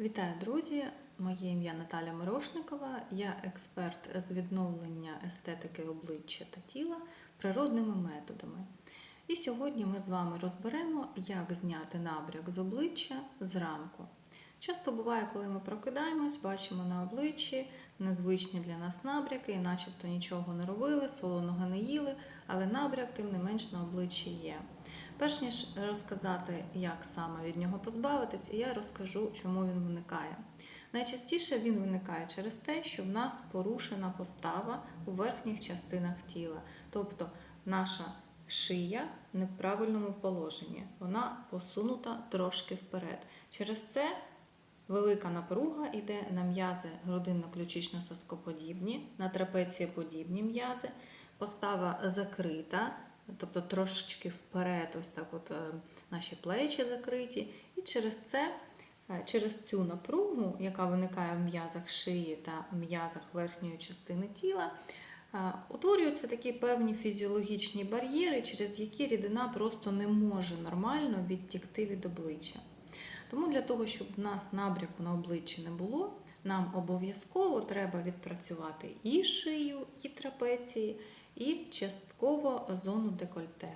Вітаю, друзі! Моє ім'я Наталя Мирошникова. Я експерт з відновлення естетики обличчя та тіла природними методами. І сьогодні ми з вами розберемо, як зняти набряк з обличчя зранку. Часто буває, коли ми прокидаємось, бачимо на обличчі незвичні для нас набряки, і начебто нічого не робили, солоного не їли, але набряк, тим не менш, на обличчі є. Перш ніж розказати, як саме від нього позбавитися, я розкажу, чому він виникає. Найчастіше він виникає через те, що в нас порушена постава у верхніх частинах тіла, тобто наша шия в неправильному положенні, вона посунута трошки вперед. Через це велика напруга йде на м'язи грудинно-ключично-соскоподібні, на трапецієподібні м'язи, постава закрита, тобто трошечки вперед, ось так от е, наші плечі закриті. І через це, е, через цю напругу, яка виникає в м'язах шиї та м'язах верхньої частини тіла, е, утворюються такі певні фізіологічні бар'єри, через які рідина просто не може нормально відтікти від обличчя. Тому для того, щоб в нас набряку на обличчі не було, нам обов'язково треба відпрацювати і шию, і трапеції, і частково зону декольте.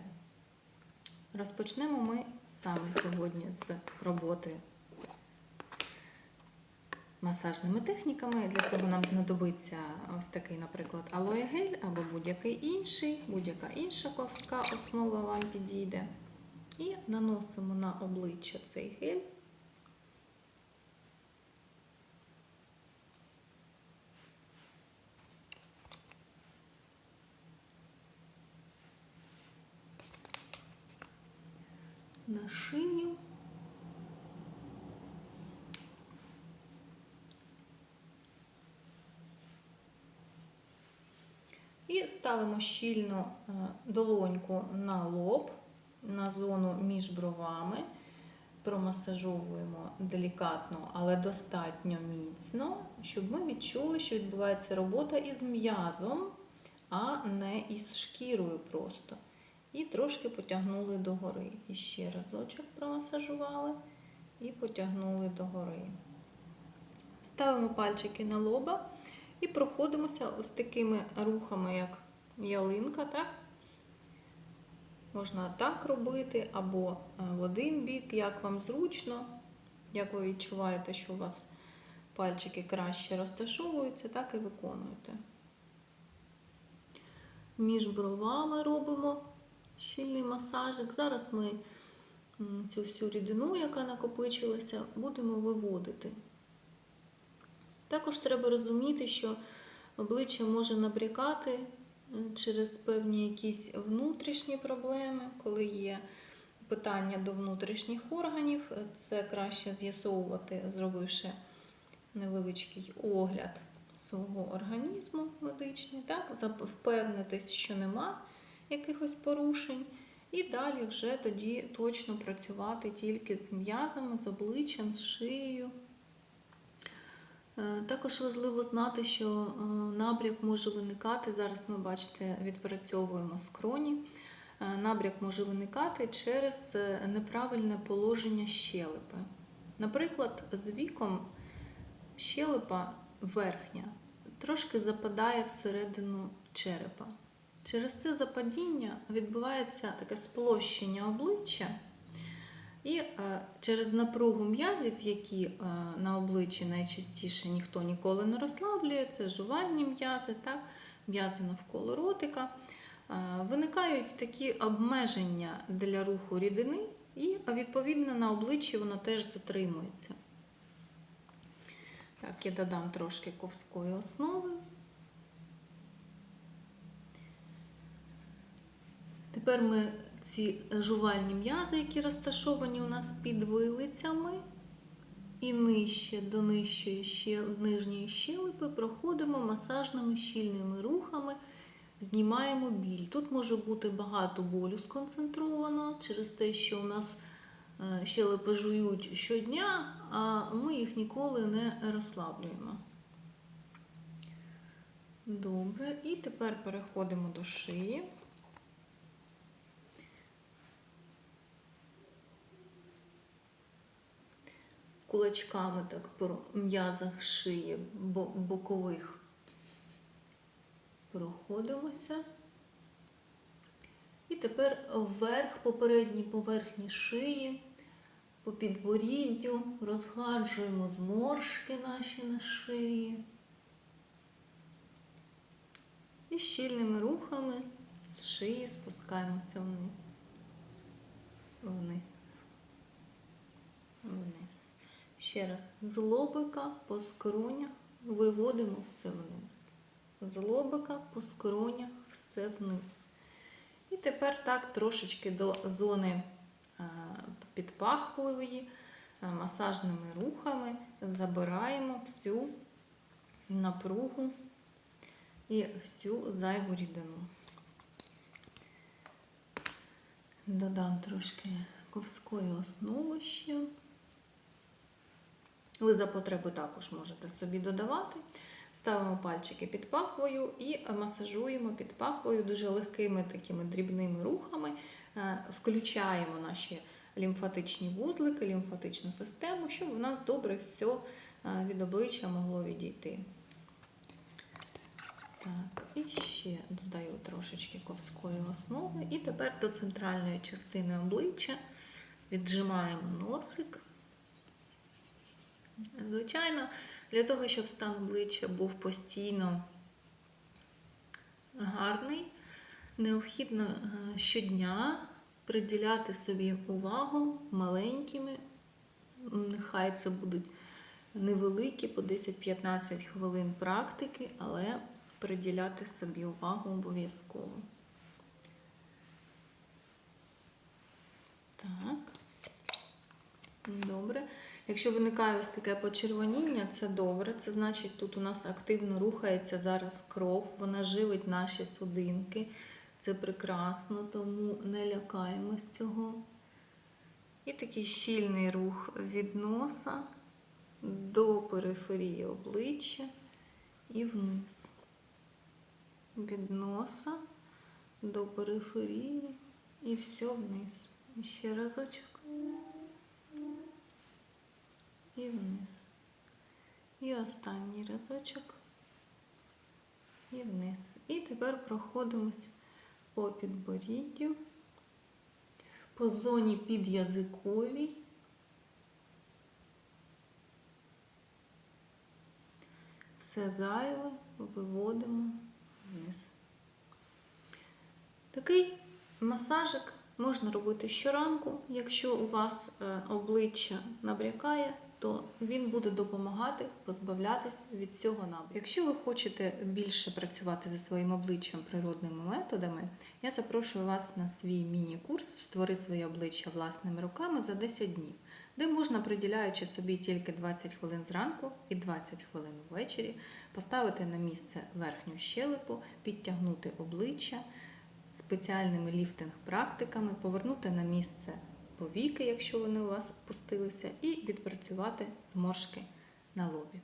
Розпочнемо ми саме сьогодні з роботи масажними техніками. Для цього нам знадобиться ось такий, наприклад, алоє-гель або будь-який інший, будь-яка інша ковська основа вам підійде. І наносимо на обличчя цей гель. На шию. І ставимо щільно е, долоньку на лоб, на зону між бровами, промасажовуємо делікатно, але достатньо міцно, щоб ми відчули, що відбувається робота із м'язом, а не із шкірою просто. І трошки потягнули догори. І ще разочок промасажували і потягнули догори. Ставимо пальчики на лоба і проходимося ось такими рухами, як ялинка. так? Можна так робити, або в один бік, як вам зручно, як ви відчуваєте, що у вас пальчики краще розташовуються, так і виконуєте. Між бровами робимо щільний масажик. Зараз ми цю всю рідину, яка накопичилася, будемо виводити. Також треба розуміти, що обличчя може набрякати через певні якісь внутрішні проблеми, коли є питання до внутрішніх органів, це краще з'ясовувати, зробивши невеличкий огляд свого організму медичний, так, впевнитись, що нема якихось порушень. І далі вже тоді точно працювати тільки з м'язами, з обличчям, з шиєю. Також важливо знати, що набряк може виникати. Зараз ми, бачите, відпрацьовуємо скроні. Набряк може виникати через неправильне положення щелепи. Наприклад, з віком щелепа верхня трошки западає всередину черепа. Через це западіння відбувається таке сплощення обличчя, і е, через напругу м'язів, які е, на обличчі найчастіше ніхто ніколи не розслаблює, це жувальні м'язи, м'язи навколо ротика, е, виникають такі обмеження для руху рідини, і, відповідно, на обличчі воно теж затримується. Так, я додам трошки ковської основи. Тепер ми ці жувальні м'язи, які розташовані у нас під вилицями, і нижче до нижчої ще, нижньої щелепи проходимо масажними щільними рухами, знімаємо біль. Тут може бути багато болю сконцентровано через те, що у нас е, щелепи жують щодня, а ми їх ніколи не розслаблюємо. Добре, і тепер переходимо до шиї. Кулачками так по м'язах шиї бокових проходимося. І тепер вверх по передній поверхні шиї, по підборіддю розгладжуємо зморшки наші на шиї. І щільними рухами з шиї спускаємося вниз. Вниз. Вниз. Ще раз з лобика по скронях виводимо все вниз. З лобика по скронях все вниз. І тепер так трошечки до зони е, підпахової е, масажними рухами забираємо всю напругу і всю зайву рідину. Додам трошки ковської основи ще. Ви за потреби також можете собі додавати. Ставимо пальчики під пахвою і масажуємо під пахвою дуже легкими такими дрібними рухами, Е, включаємо наші лімфатичні вузлики, лімфатичну систему, щоб у нас добре все е, від обличчя могло відійти. Так, і ще додаю трошечки ковської основи. І тепер до центральної частини обличчя віджимаємо носик. Звичайно, для того, щоб стан обличчя був постійно гарний, необхідно е, щодня приділяти собі увагу маленькими, нехай це будуть невеликі, по 10-15 хвилин практики, але приділяти собі увагу обов'язково. Так. Добре. Якщо виникає ось таке почервоніння, це добре. Це значить, тут у нас активно рухається зараз кров, вона живить наші судинки. Це прекрасно, тому не лякаємось цього. І такий щільний рух від носа до периферії обличчя і вниз. Від носа до периферії і все вниз. І ще разочок. І вниз. І останній разочок. І вниз. І тепер проходимось по підборіддю, по зоні підязиковій. Все зайве виводимо вниз. Такий масажик можна робити щоранку. Якщо у вас е, обличчя набрякає, то він буде допомагати позбавлятися від цього набряку. Якщо ви хочете більше працювати зі своїм обличчям природними методами, я запрошую вас на свій міні-курс Створи своє обличчя власними руками за 10 днів, де можна, приділяючи собі тільки 20 хвилин зранку і 20 хвилин ввечері, поставити на місце верхню щелепу, підтягнути обличчя спеціальними ліфтинг-практиками, повернути на місце повіки, якщо вони у вас опустилися, і відпрацювати зморшки на лобі.